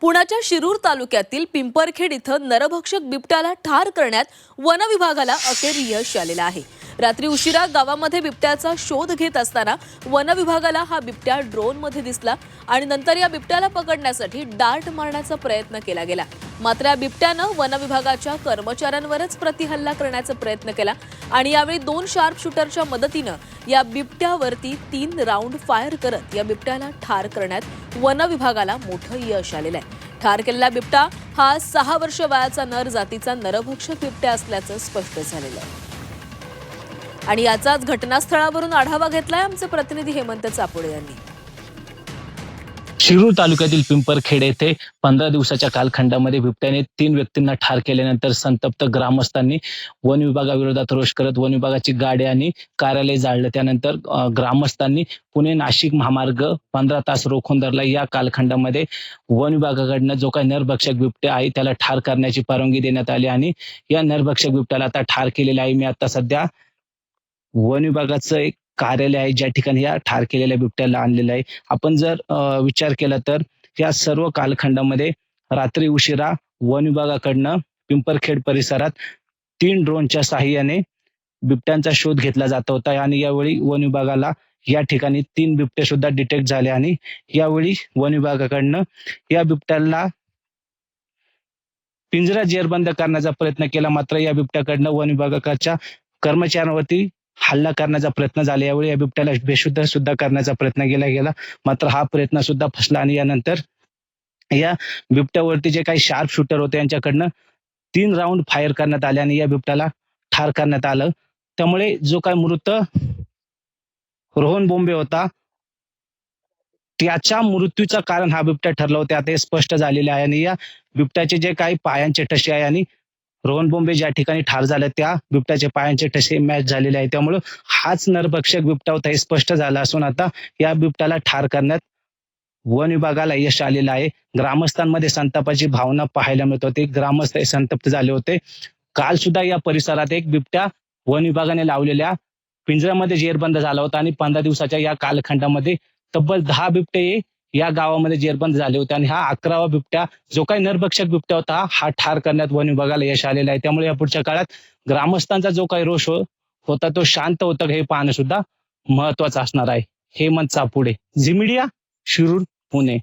पुण्याच्या शिरूर तालुक्यातील पिंपरखेड इथं नरभक्षक बिबट्याला ठार करण्यात वन विभागाला अखेर यश आलेलं आहे. रात्री उशिरा गावामध्ये बिबट्याचा शोध घेत असताना वन विभागाला हा बिबट्या ड्रोनमध्ये दिसला आणि नंतर या बिबट्याला पकडण्यासाठी डार्ट मारण्याचा प्रयत्न केला गेला. मात्र या बिबट्यानं वन विभागाच्या कर्मचाऱ्यांवरच प्रतिहल्ला करण्याचा प्रयत्न केला. आणि यावेळी दोन शार्प शूटरच्या मदतीनं या बिबट्यावरती तीन राऊंड फायर करत या बिबट्याला ठार करण्यात वन विभागाला मोठं यश आलेलं आहे. ठार केलेला बिबटा हा सहा वर्ष वयाचा नर जातीचा नरभक्षक बिबट्या असल्याचं स्पष्ट झालेलं आहे. आणि याचाच घटनास्थळावरून आढावा घेतलाय आमचे प्रतिनिधी हेमंत चापोडे यांनी. शिरूर तालुक्यातील पिंपरखेड येथे पंधरा दिवसाच्या कालखंडामध्ये बिबट्याने तीन व्यक्तींना ठार केल्यानंतर संतप्त ग्रामस्थांनी वन विभागाविरोधात रोष करत वन विभागाची गाडी आणि कार्यालय जाळलं. त्यानंतर ग्रामस्थांनी पुणे नाशिक महामार्ग पंधरा तास रोखून धरला. या कालखंडामध्ये वन विभागाकडनं जो काही नरभक्षक बिबट्या आहे त्याला ठार करण्याची परवानगी देण्यात आली आणि या नरभक्षक बिबट्याला आता ठार केलेला आहे. मी आता सध्या वन विभागाचं एक कार्यालय आहे ज्या ठिकाणी या ठार केलेल्या बिबट्याला आणलेलं आहे. आपण जर विचार केला तर या सर्व कालखंडामध्ये रात्री उशिरा वन विभागाकडनं पिंपरखेड परिसरात तीन ड्रोनच्या साहाय्याने बिबट्यांचा शोध घेतला जात होता आणि यावेळी वन विभागाला या ठिकाणी तीन बिबटे सुद्धा डिटेक्ट झाले आणि यावेळी वन विभागाकडनं या बिबट्याला पिंजरा जेरबंद करण्याचा प्रयत्न केला. मात्र या बिबट्याकडनं वन विभागाच्या कर्मचाऱ्यांवरती हल्ला करण्याचा प्रयत्न झाला. यावेळी या बिबट्याला बेशुद्ध सुद्धा करण्याचा प्रयत्न केला गेला. मात्र हा प्रयत्न सुद्धा फसला आणि यानंतर या बिबट्यावरती जे काही शार्प शूटर होते यांच्याकडनं तीन राऊंड फायर करण्यात आले आणि या बिबट्याला ठार करण्यात आलं. त्यामुळे जो काय मृत रोहन बोंबे होता त्याच्या मृत्यूचं कारण हा बिबट्या ठरला होता. आता हे स्पष्ट झालेले आहे आणि या बिबट्याचे जे काही पायांचे ठसे आहे आणि रोहन बोंबे ज्या ठिकाणी ठार झाले त्या बिबट्याचे पायांचे ठसे मॅच झालेले आहे त्यामुळे हाच नरभक्षक बिबटा होता हे स्पष्ट झालं असून आता या बिबट्याला ठार करण्यात वन विभागाला यश आलेलं आहे. ग्रामस्थांमध्ये संतापाची भावना पाहायला मिळत होती. ग्रामस्थ संतप्त झाले होते. काल सुद्धा या परिसरात एक बिबट्या वन विभागाने लावलेल्या पिंजऱ्यामध्ये जेरबंद झाला होता आणि पंधरा दिवसाच्या या कालखंडामध्ये तब्बल दहा बिबटे या गावामध्ये जेरबंद झाले होते आणि हा अकरावा बिबट्या जो काही नरभक्षक बिबट्या होता हा ठार करण्यात वन विभागाला यश आलेला आहे. त्यामुळे या पुढच्या काळात ग्रामस्थांचा जो काही रोष हो- होता तो शांत होता हे पाहणं सुद्धा महत्वाचं असणार आहे. हेमंत चापुडे झिमिडिया शिरूर पुणे.